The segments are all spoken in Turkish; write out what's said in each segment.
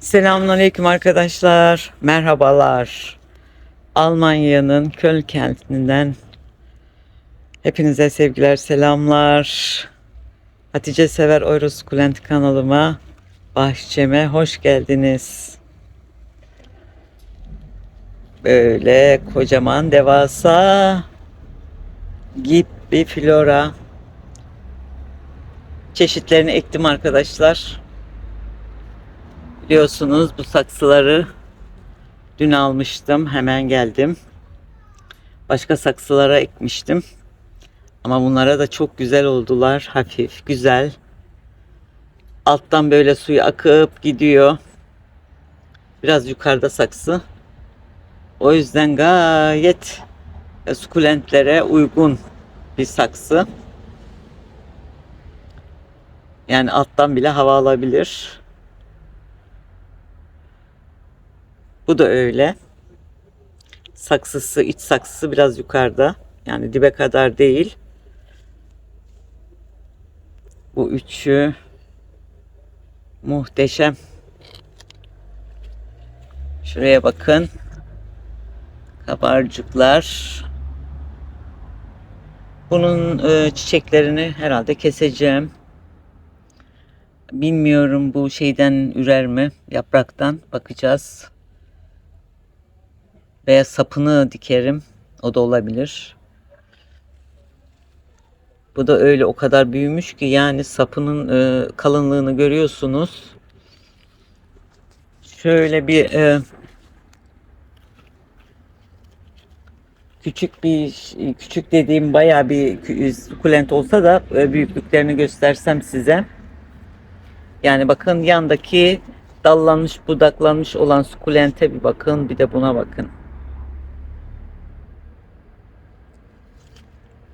Selamünaleyküm arkadaşlar. Merhabalar. Almanya'nın Köln kentinden hepinize sevgiler, selamlar. Hatice Sever Eurosukulent kanalıma, bahçeme hoş geldiniz. Böyle kocaman devasa gibi flora çeşitlerini ektim arkadaşlar. Biliyorsunuz bu saksıları dün almıştım. Hemen geldim. Başka saksılara ekmiştim. Ama bunlara da çok güzel oldular. Hafif, güzel. Alttan böyle suyu akıp gidiyor. Biraz yukarıda saksı. O yüzden gayet sukulentlere uygun bir saksı. Yani alttan bile hava alabilir. Bu da öyle. Saksısı, iç saksısı biraz yukarıda. Yani dibe kadar değil. Bu üçü muhteşem. Şuraya bakın. Kabarcıklar. Bunun e, çiçeklerini herhalde keseceğim. Bilmiyorum bu şeyden ürer mi? Yapraktan bakacağız. Veya sapını dikerim. O da olabilir. Bu da öyle o kadar büyümüş ki yani sapının e, kalınlığını görüyorsunuz. Şöyle bir e, küçük bir küçük dediğim bayağı bir sukulent olsa da e, büyüklüklerini göstersem size. Yani bakın yandaki dallanmış budaklanmış olan sukulente bir bakın bir de buna bakın.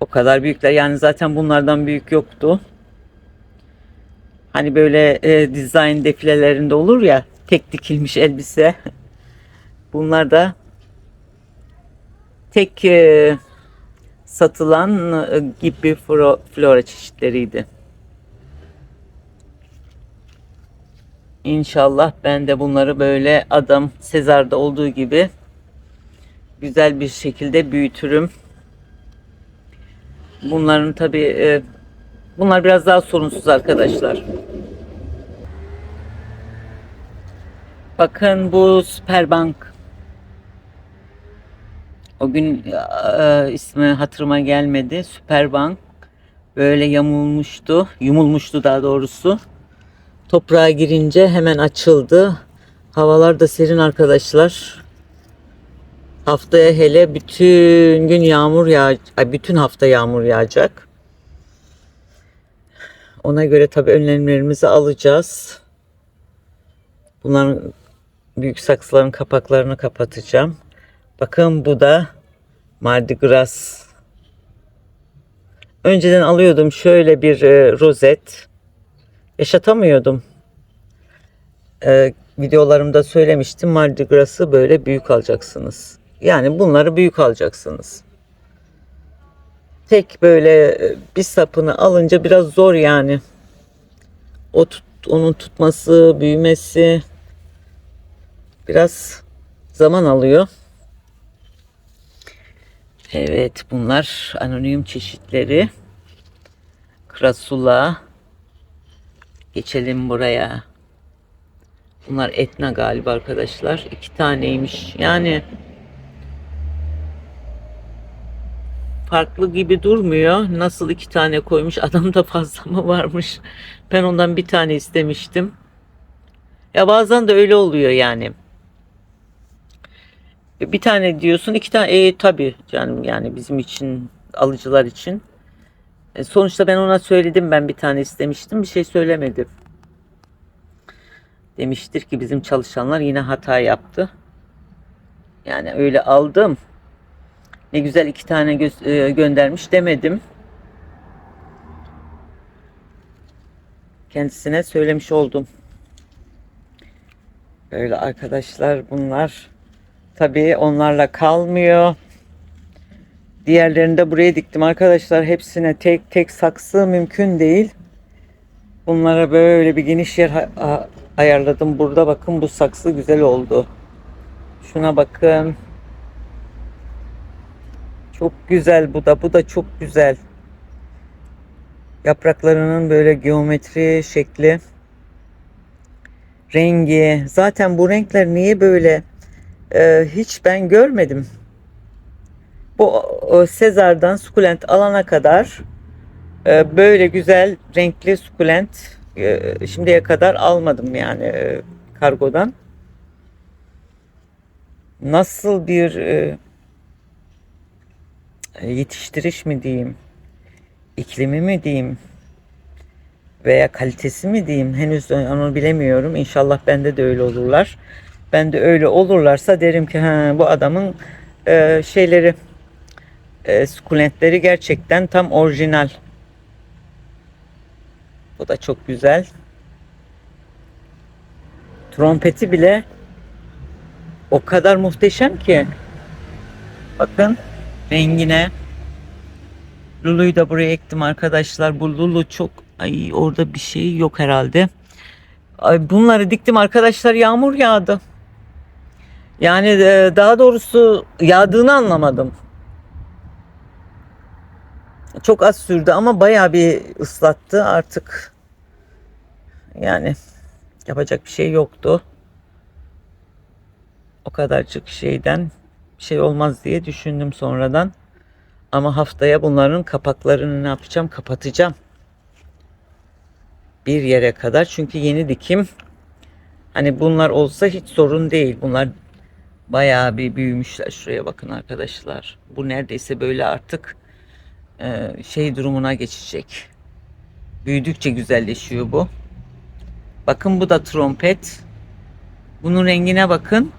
O kadar büyükler yani zaten bunlardan büyük yoktu. Hani böyle e, dizayn defilelerinde olur ya tek dikilmiş elbise. Bunlar da tek e, satılan e, gibi flo, flora çeşitleriydi. İnşallah ben de bunları böyle adam Sezar'da olduğu gibi güzel bir şekilde büyütürüm. Bunların tabi e, bunlar biraz daha sorunsuz arkadaşlar. Bakın bu Superbank. O gün e, ismi hatırıma gelmedi. Superbank böyle yamulmuştu. Yumulmuştu daha doğrusu. Toprağa girince hemen açıldı. Havalar da serin arkadaşlar. Haftaya hele bütün gün yağmur yağ, bütün hafta yağmur yağacak. Ona göre tabii önlemlerimizi alacağız. Bunların büyük saksıların kapaklarını kapatacağım. Bakın bu da Mardi Gras. Önceden alıyordum şöyle bir e, rozet. Yaşatamıyordum. E, videolarımda söylemiştim. Mardi Gras'ı böyle büyük alacaksınız. Yani bunları büyük alacaksınız. Tek böyle e, bir sapını alınca biraz zor yani. O tut, onun tutması, büyümesi biraz zaman alıyor. Evet bunlar anonim çeşitleri. Krasula. Geçelim buraya. Bunlar etna galiba arkadaşlar. İki taneymiş. Yani farklı gibi durmuyor. Nasıl iki tane koymuş? Adamda fazla mı varmış? Ben ondan bir tane istemiştim. Ya bazen de öyle oluyor yani. Bir tane diyorsun, iki tane. E tabi canım yani bizim için, alıcılar için. E, sonuçta ben ona söyledim ben bir tane istemiştim. Bir şey söylemedim. Demiştir ki bizim çalışanlar yine hata yaptı. Yani öyle aldım ne güzel iki tane gö- e, göndermiş demedim. Kendisine söylemiş oldum. Böyle arkadaşlar bunlar. Tabii onlarla kalmıyor. Diğerlerini de buraya diktim arkadaşlar. Hepsine tek tek saksı mümkün değil. Bunlara böyle bir geniş yer ayarladım burada. Bakın bu saksı güzel oldu. Şuna bakın. Çok güzel bu da. Bu da çok güzel. Yapraklarının böyle geometri şekli. Rengi. Zaten bu renkler niye böyle e, hiç ben görmedim. Bu o, Sezar'dan sukulent alana kadar e, böyle güzel renkli sukulent e, şimdiye kadar almadım yani e, kargodan. Nasıl bir e, yetiştiriş mi diyeyim, iklimi mi diyeyim veya kalitesi mi diyeyim henüz onu bilemiyorum. İnşallah bende de öyle olurlar. Ben de öyle olurlarsa derim ki ha, bu adamın e, şeyleri e, sukulentleri gerçekten tam orijinal. Bu da çok güzel. Trompeti bile o kadar muhteşem ki. Bakın rengine. Lulu'yu da buraya ektim arkadaşlar. Bu Lulu çok ay orada bir şey yok herhalde. Ay bunları diktim arkadaşlar yağmur yağdı. Yani e, daha doğrusu yağdığını anlamadım. Çok az sürdü ama bayağı bir ıslattı artık. Yani yapacak bir şey yoktu. O kadarcık şeyden şey olmaz diye düşündüm sonradan. Ama haftaya bunların kapaklarını ne yapacağım? Kapatacağım. Bir yere kadar. Çünkü yeni dikim. Hani bunlar olsa hiç sorun değil. Bunlar bayağı bir büyümüşler. Şuraya bakın arkadaşlar. Bu neredeyse böyle artık e, şey durumuna geçecek. Büyüdükçe güzelleşiyor bu. Bakın bu da trompet. Bunun rengine bakın.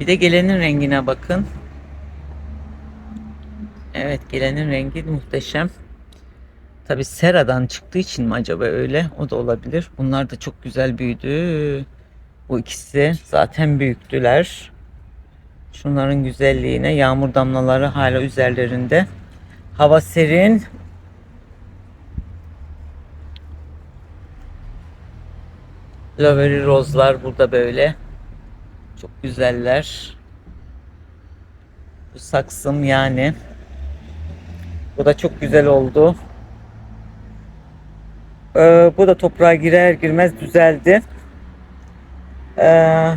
Bir de gelenin rengine bakın. Evet gelenin rengi muhteşem. Tabi seradan çıktığı için mi acaba öyle? O da olabilir. Bunlar da çok güzel büyüdü. Bu ikisi zaten büyüktüler. Şunların güzelliğine yağmur damlaları hala üzerlerinde. Hava serin. Laveri rozlar burada böyle. Çok güzeller. Bu saksım yani. Bu da çok güzel oldu. Ee, bu da toprağa girer girmez düzeldi. Ee,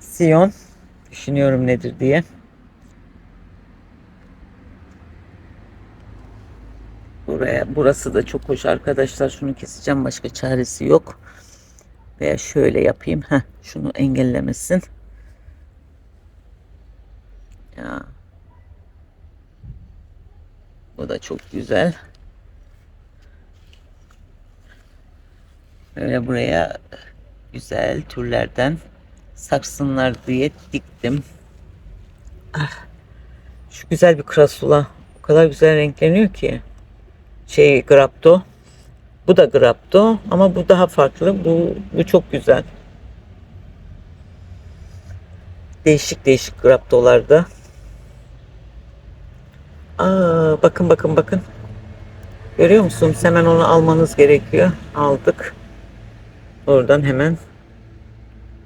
Siyon. Düşünüyorum nedir diye. Buraya, burası da çok hoş arkadaşlar. Şunu keseceğim. Başka çaresi yok. Veya şöyle yapayım. Heh, şunu engellemesin. Ya. Bu da çok güzel. Böyle buraya güzel türlerden saksınlar diye diktim. Ah, şu güzel bir krasula. O kadar güzel renkleniyor ki. Şey grapto. Bu da grapto ama bu daha farklı. Bu, bu çok güzel. Değişik değişik graptolarda. Aa, bakın bakın bakın. Görüyor musunuz? Hemen onu almanız gerekiyor. Aldık. Oradan hemen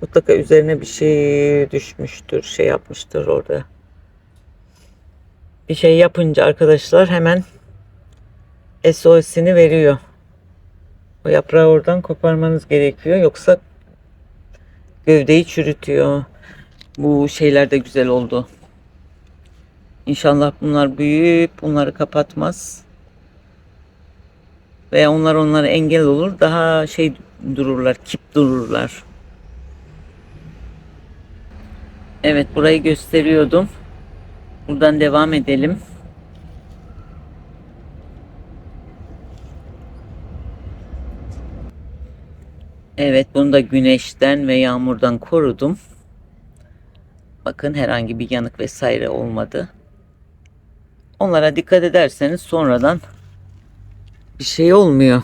mutlaka üzerine bir şey düşmüştür. Şey yapmıştır orada. Bir şey yapınca arkadaşlar hemen SOS'ini veriyor. O yaprağı oradan koparmanız gerekiyor. Yoksa gövdeyi çürütüyor. Bu şeyler de güzel oldu. İnşallah bunlar büyüyüp bunları kapatmaz. Veya onlar onlara engel olur. Daha şey dururlar, kip dururlar. Evet burayı gösteriyordum. Buradan devam edelim. Evet bunu da güneşten ve yağmurdan korudum. Bakın herhangi bir yanık vesaire olmadı. Onlara dikkat ederseniz sonradan bir şey olmuyor.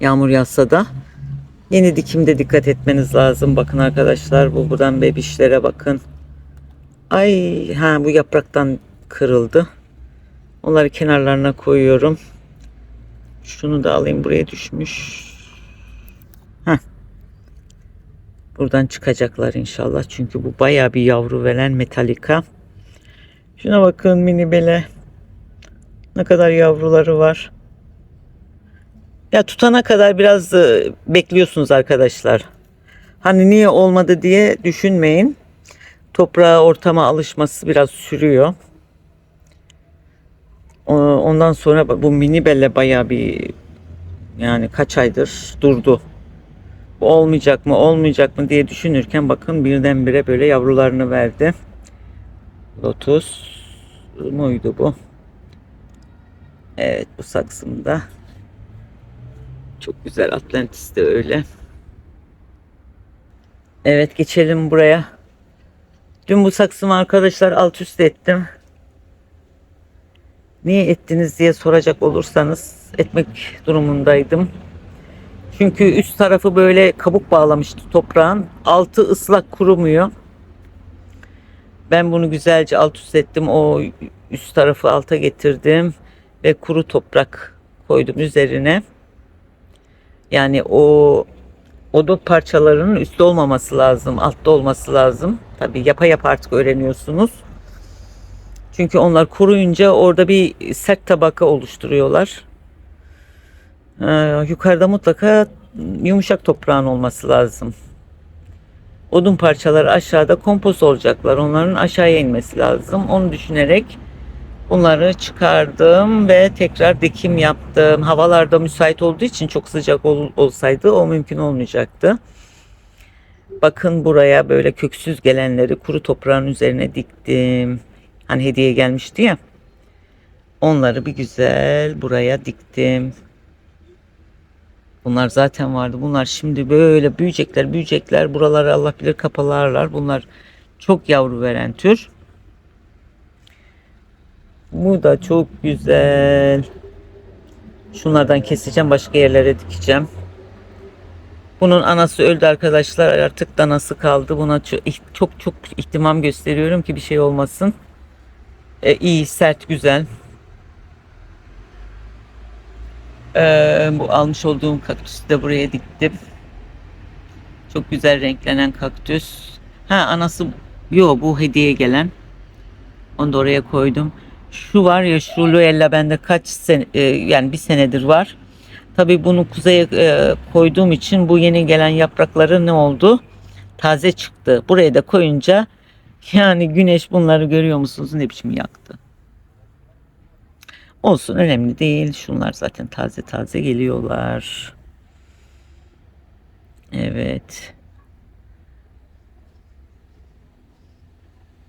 Yağmur yağsa da yeni dikimde dikkat etmeniz lazım. Bakın arkadaşlar bu buradan bebişlere bakın. Ay ha bu yapraktan kırıldı. Onları kenarlarına koyuyorum. Şunu da alayım buraya düşmüş. Heh. Buradan çıkacaklar inşallah. Çünkü bu baya bir yavru veren metalika. Şuna bakın mini bele. Ne kadar yavruları var. Ya tutana kadar biraz e, bekliyorsunuz arkadaşlar. Hani niye olmadı diye düşünmeyin. Toprağa ortama alışması biraz sürüyor. Ondan sonra bu mini belle bayağı bir yani kaç aydır durdu. Olmayacak mı olmayacak mı diye düşünürken bakın birdenbire böyle yavrularını verdi. Lotus muydu bu? Evet bu saksımda. Çok güzel Atlantis de öyle. Evet geçelim buraya. Dün bu saksımı arkadaşlar alt üst ettim. Niye ettiniz diye soracak olursanız etmek durumundaydım. Çünkü üst tarafı böyle kabuk bağlamıştı toprağın. Altı ıslak kurumuyor. Ben bunu güzelce alt üst ettim. O üst tarafı alta getirdim ve kuru toprak koydum üzerine. Yani o oda parçalarının üstte olmaması lazım, altta olması lazım. Tabii yapa yapa artık öğreniyorsunuz. Çünkü onlar kuruyunca orada bir sert tabaka oluşturuyorlar. Yukarıda mutlaka yumuşak toprağın olması lazım. Odun parçaları aşağıda kompost olacaklar. Onların aşağıya inmesi lazım. Onu düşünerek bunları çıkardım ve tekrar dikim yaptım. Havalarda müsait olduğu için çok sıcak ol- olsaydı o mümkün olmayacaktı. Bakın buraya böyle köksüz gelenleri kuru toprağın üzerine diktim. Hani hediye gelmişti ya. Onları bir güzel buraya diktim. Bunlar zaten vardı. Bunlar şimdi böyle büyüyecekler, büyüyecekler. Buraları Allah bilir kapalarlar. Bunlar çok yavru veren tür. Bu da çok güzel. Şunlardan keseceğim, başka yerlere dikeceğim. Bunun anası öldü arkadaşlar. Artık danası kaldı. Buna çok çok, ihtimam gösteriyorum ki bir şey olmasın. E, iyi, sert, güzel. Ee, bu almış olduğum kaktüsü de buraya diktim. Çok güzel renklenen kaktüs. Ha anası yo bu hediye gelen. Onu da oraya koydum. Şu var ya şu Luella bende kaç sene e, yani bir senedir var. Tabii bunu kuzeye e, koyduğum için bu yeni gelen yaprakları ne oldu? Taze çıktı. Buraya da koyunca yani güneş bunları görüyor musunuz ne biçim yaktı. Olsun önemli değil. Şunlar zaten taze taze geliyorlar. Evet.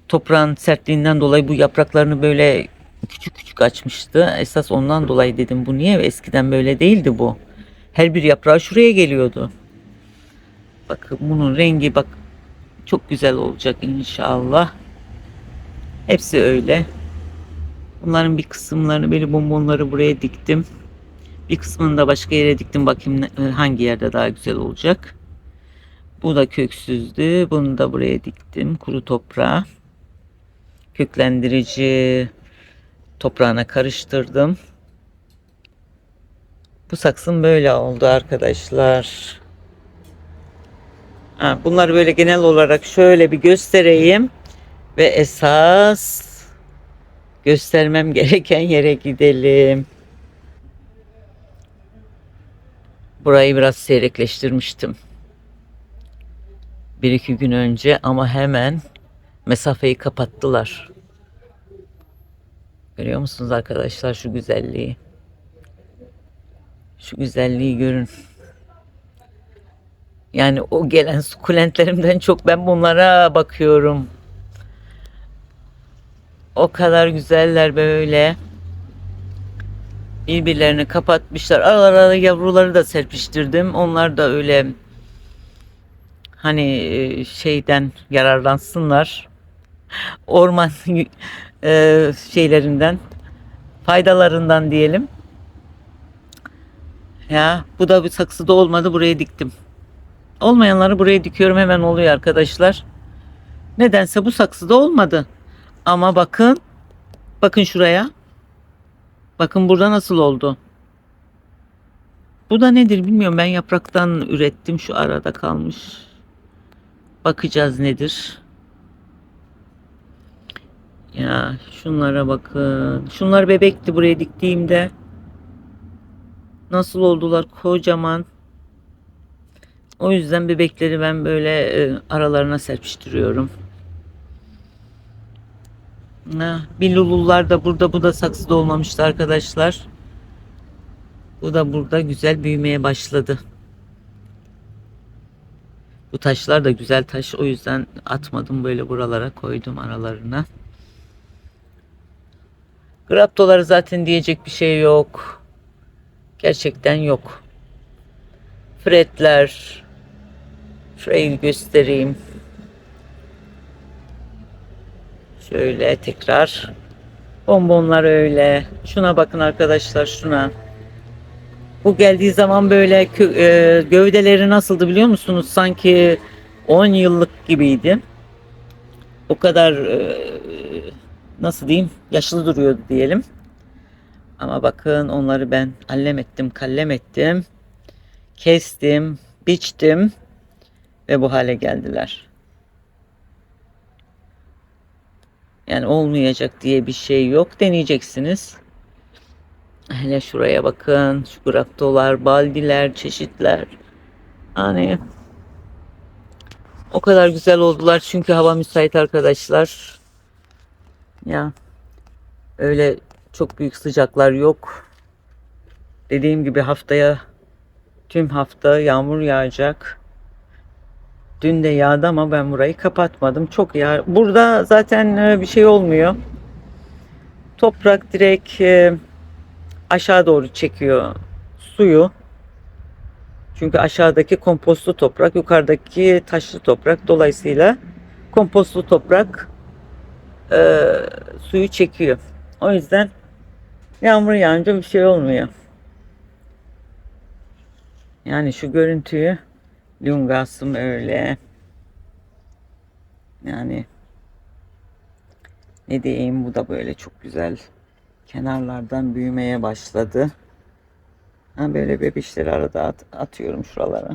Toprağın sertliğinden dolayı bu yapraklarını böyle küçük küçük açmıştı. Esas ondan dolayı dedim bu niye? Eskiden böyle değildi bu. Her bir yaprağı şuraya geliyordu. Bakın bunun rengi bak çok güzel olacak inşallah. Hepsi öyle. Bunların bir kısımlarını böyle bonbonları buraya diktim. Bir kısmını da başka yere diktim. Bakayım ne- hangi yerde daha güzel olacak. Bu da köksüzdü. Bunu da buraya diktim. Kuru toprağa. Köklendirici toprağına karıştırdım. Bu saksım böyle oldu arkadaşlar. Bunları böyle genel olarak şöyle bir göstereyim. Ve esas göstermem gereken yere gidelim. Burayı biraz seyrekleştirmiştim. Bir iki gün önce ama hemen mesafeyi kapattılar. Görüyor musunuz arkadaşlar şu güzelliği? Şu güzelliği görün. Yani o gelen sukulentlerimden çok ben bunlara bakıyorum. O kadar güzeller böyle. Birbirlerini kapatmışlar. Aralara yavruları da serpiştirdim. Onlar da öyle hani e, şeyden yararlansınlar. Orman e, şeylerinden faydalarından diyelim. Ya bu da bir saksıda olmadı buraya diktim. Olmayanları buraya dikiyorum hemen oluyor arkadaşlar. Nedense bu saksıda olmadı. Ama bakın. Bakın şuraya. Bakın burada nasıl oldu. Bu da nedir bilmiyorum. Ben yapraktan ürettim. Şu arada kalmış. Bakacağız nedir. Ya şunlara bakın. Şunlar bebekti buraya diktiğimde. Nasıl oldular kocaman. O yüzden bebekleri ben böyle e, aralarına serpiştiriyorum. Billulullar da burada. Bu da saksıda olmamıştı arkadaşlar. Bu da burada güzel büyümeye başladı. Bu taşlar da güzel taş. O yüzden atmadım böyle buralara koydum aralarına. Graptoları zaten diyecek bir şey yok. Gerçekten yok. Fretler. Şurayı göstereyim. Şöyle tekrar. Bonbonlar öyle. Şuna bakın arkadaşlar şuna. Bu geldiği zaman böyle e, gövdeleri nasıldı biliyor musunuz? Sanki 10 yıllık gibiydi. O kadar e, nasıl diyeyim yaşlı duruyordu diyelim. Ama bakın onları ben allem ettim, kallem ettim. Kestim, biçtim ve bu hale geldiler. Yani olmayacak diye bir şey yok. Deneyeceksiniz. Hele şuraya bakın. Şu graptolar, baldiler, çeşitler. Hani o kadar güzel oldular çünkü hava müsait arkadaşlar. Ya öyle çok büyük sıcaklar yok. Dediğim gibi haftaya tüm hafta yağmur yağacak. Dün de yağdı ama ben burayı kapatmadım. Çok yağ. Burada zaten e, bir şey olmuyor. Toprak direkt e, aşağı doğru çekiyor suyu. Çünkü aşağıdaki kompostlu toprak, yukarıdaki taşlı toprak. Dolayısıyla kompostlu toprak e, suyu çekiyor. O yüzden yağmur yağınca bir şey olmuyor. Yani şu görüntüyü Lungasım öyle. Yani ne diyeyim bu da böyle çok güzel kenarlardan büyümeye başladı. Ha böyle bebişleri arada at- atıyorum şuralara.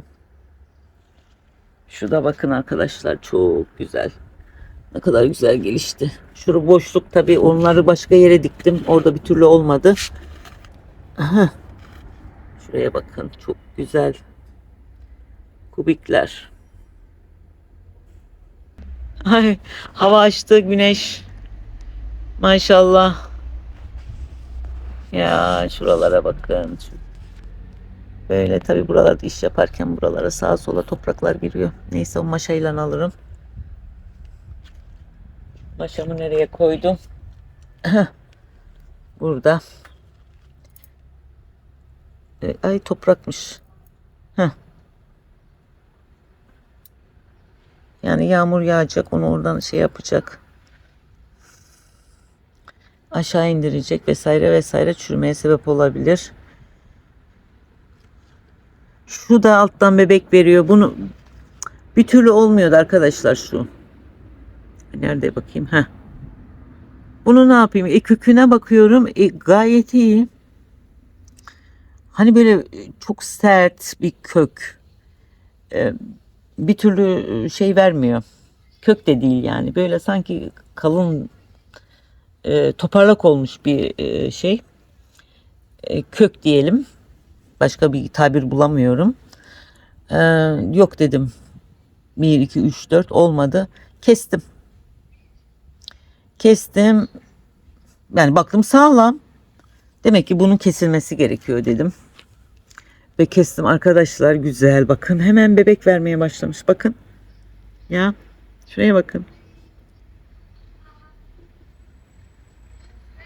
Şu da bakın arkadaşlar çok güzel. Ne kadar güzel gelişti. Şuru boşluk tabii onları başka yere diktim. Orada bir türlü olmadı. Aha. Şuraya bakın çok güzel. Kubikler. Ay hava açtı güneş. Maşallah. Ya şuralara bakın. Böyle tabi buralarda iş yaparken buralara sağa sola topraklar giriyor. Neyse o maşayla alırım. Maşamı nereye koydum? Burada. Ay toprakmış. Heh. Yani yağmur yağacak onu oradan şey yapacak. Aşağı indirecek vesaire vesaire çürümeye sebep olabilir. Şu da alttan bebek veriyor. Bunu bir türlü olmuyordu arkadaşlar şu. Nerede bakayım? ha? Bunu ne yapayım? E köküne bakıyorum. E, gayet iyi. Hani böyle çok sert bir kök. E, bir türlü şey vermiyor. Kök de değil yani. Böyle sanki kalın e, toparlak olmuş bir e, şey. E, kök diyelim. Başka bir tabir bulamıyorum. E, yok dedim. 1, 2, 3, 4 olmadı. Kestim. Kestim. Yani baktım sağlam. Demek ki bunun kesilmesi gerekiyor dedim. Ve kestim arkadaşlar güzel bakın hemen bebek vermeye başlamış bakın. Ya şuraya bakın.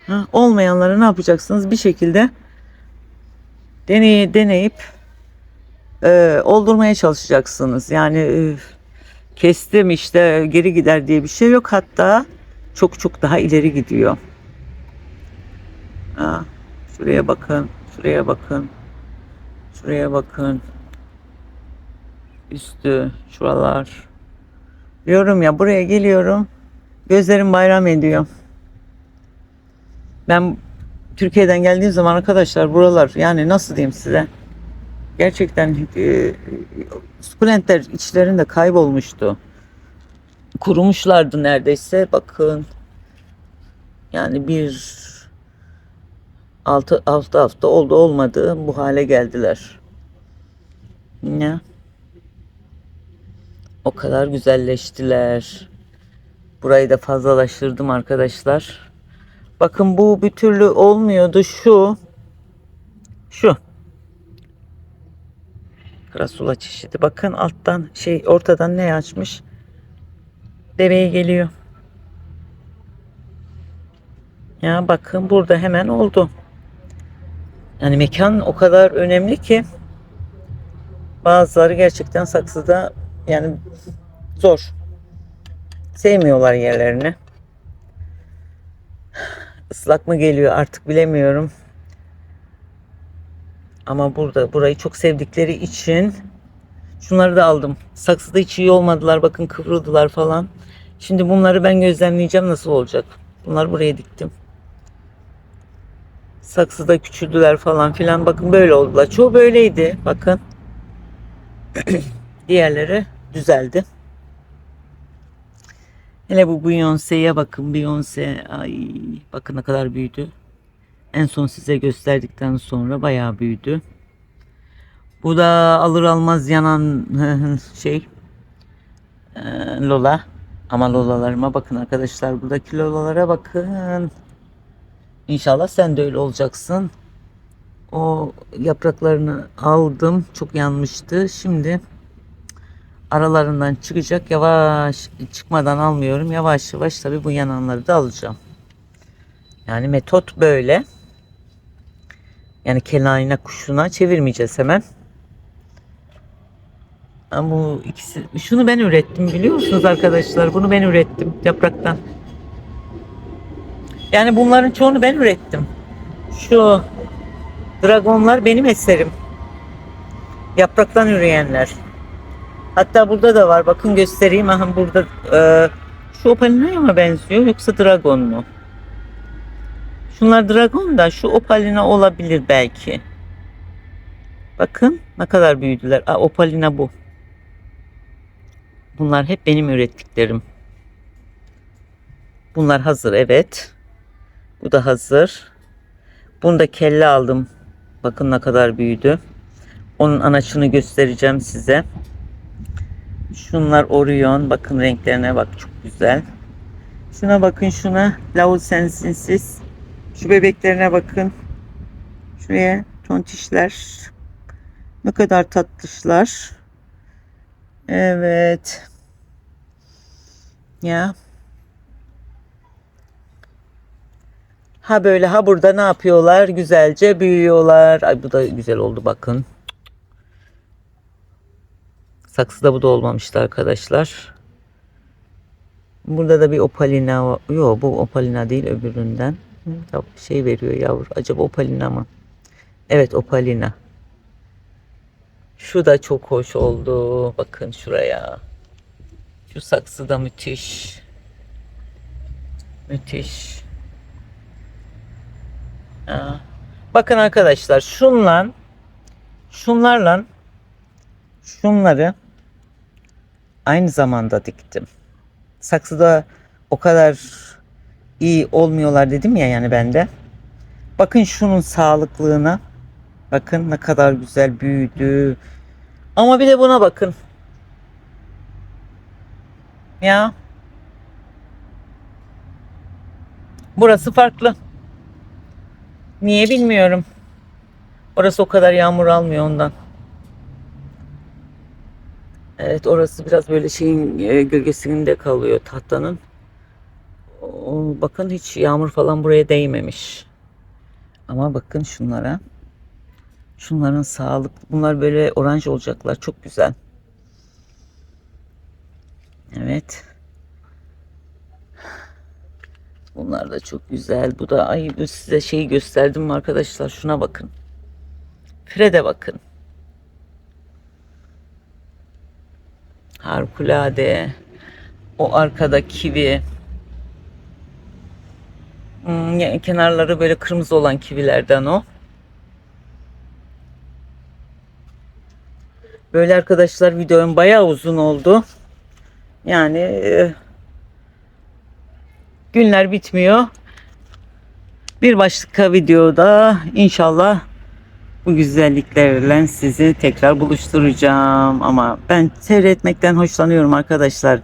Ha, olmayanları ne yapacaksınız? Bir şekilde deney, deneyip e, oldurmaya çalışacaksınız. Yani e, kestim işte geri gider diye bir şey yok. Hatta çok çok daha ileri gidiyor. Ha, şuraya bakın, şuraya bakın, şuraya bakın. Üstü, şuralar. Diyorum ya buraya geliyorum. Gözlerim bayram ediyor. Ben Türkiye'den geldiğim zaman arkadaşlar buralar yani nasıl diyeyim size Gerçekten e, sukulentler içlerinde kaybolmuştu. Kurumuşlardı neredeyse. Bakın. Yani bir altı, altı hafta oldu olmadı bu hale geldiler. Ne? O kadar güzelleştiler. Burayı da fazlalaştırdım arkadaşlar. Bakın bu bir türlü olmuyordu şu. Şu. Krasula çeşidi. Bakın alttan şey ortadan ne açmış? Bebeği geliyor. Ya bakın burada hemen oldu. Yani mekan o kadar önemli ki bazıları gerçekten saksıda yani zor. Sevmiyorlar yerlerini. Islak mı geliyor artık bilemiyorum. Ama burada burayı çok sevdikleri için şunları da aldım. Saksıda hiç iyi olmadılar. Bakın kıvrıldılar falan. Şimdi bunları ben gözlemleyeceğim nasıl olacak. Bunları buraya diktim. Saksıda küçüldüler falan filan. Bakın böyle oldular. Çoğu böyleydi. Bakın. Diğerleri düzeldi. Hele bu Beyoncé'ye bakın. Beyoncé ay bakın ne kadar büyüdü. En son size gösterdikten sonra bayağı büyüdü. Bu da alır almaz yanan şey e, Lola. Ama Lolalarıma bakın arkadaşlar. Buradaki Lolalara bakın. İnşallah sen de öyle olacaksın. O yapraklarını aldım. Çok yanmıştı. Şimdi aralarından çıkacak. Yavaş çıkmadan almıyorum. Yavaş yavaş tabii bu yananları da alacağım. Yani metot böyle. Yani kelayına kuşuna çevirmeyeceğiz hemen. Ama bu ikisi şunu ben ürettim biliyor musunuz arkadaşlar? Bunu ben ürettim yapraktan. Yani bunların çoğunu ben ürettim. Şu dragonlar benim eserim. Yapraktan üreyenler. Hatta burada da var. Bakın göstereyim. Aha burada e, şu opalinaya mı benziyor yoksa dragon mu? Şunlar dragon da şu opalina olabilir belki. Bakın ne kadar büyüdüler. Aa, opalina bu. Bunlar hep benim ürettiklerim. Bunlar hazır evet. Bu da hazır. Bunu da kelle aldım. Bakın ne kadar büyüdü. Onun anaçını göstereceğim size. Şunlar Orion. Bakın renklerine bak çok güzel. Şuna bakın şuna. Lausensinsiz. Şu bebeklerine bakın. Şuraya tontişler. Ne kadar tatlışlar. Evet. Ya. Ha böyle ha burada ne yapıyorlar? Güzelce büyüyorlar. Ay bu da güzel oldu bakın. Saksıda bu da olmamıştı arkadaşlar. Burada da bir opalina. Yok bu opalina değil öbüründen. Şey veriyor yavru. Acaba opalina mı? Evet opalina. Şu da çok hoş oldu. Bakın şuraya. Şu saksı da müthiş. Müthiş. Bakın arkadaşlar şunla şunlarla şunları aynı zamanda diktim. Saksıda o kadar iyi olmuyorlar dedim ya yani bende. Bakın şunun sağlıklığına. Bakın ne kadar güzel büyüdü. Ama bir de buna bakın. Ya. Burası farklı. Niye bilmiyorum. Orası o kadar yağmur almıyor ondan. Evet orası biraz böyle şeyin e, gölgesinde kalıyor tahtanın. Bakın hiç yağmur falan buraya değmemiş. Ama bakın şunlara. Şunların sağlık. Bunlar böyle oranj olacaklar. Çok güzel. Evet. Bunlar da çok güzel. Bu da ay size şeyi gösterdim arkadaşlar? Şuna bakın. Fred'e bakın. Harikulade. O arkada kivi. Hmm, ya- kenarları böyle kırmızı olan kivilerden o. Böyle arkadaşlar videom bayağı uzun oldu. Yani e, günler bitmiyor. Bir başka videoda inşallah bu güzelliklerle sizi tekrar buluşturacağım. Ama ben seyretmekten hoşlanıyorum arkadaşlar.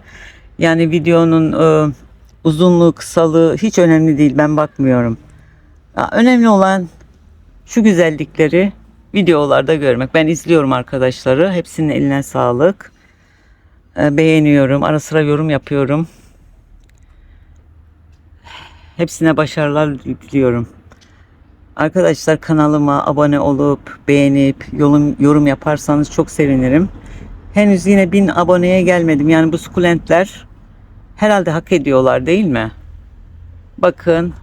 Yani videonun e, uzunluğu, kısalığı hiç önemli değil. Ben bakmıyorum. Ya, önemli olan şu güzellikleri videolarda görmek. Ben izliyorum arkadaşları. Hepsinin eline sağlık. E, beğeniyorum. Ara sıra yorum yapıyorum. Hepsine başarılar diliyorum. Arkadaşlar kanalıma abone olup beğenip yorum, yorum yaparsanız çok sevinirim. Henüz yine bin aboneye gelmedim. Yani bu sukulentler herhalde hak ediyorlar değil mi? Bakın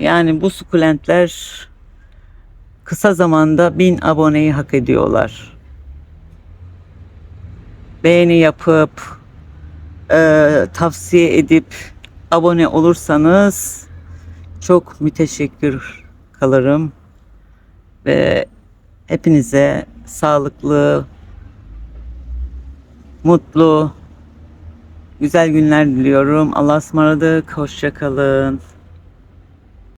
yani bu sukulentler kısa zamanda bin aboneyi hak ediyorlar. Beğeni yapıp e, tavsiye edip abone olursanız çok müteşekkir kalırım ve hepinize sağlıklı, mutlu, güzel günler diliyorum. Allah'a ısmarladık. Hoşça kalın.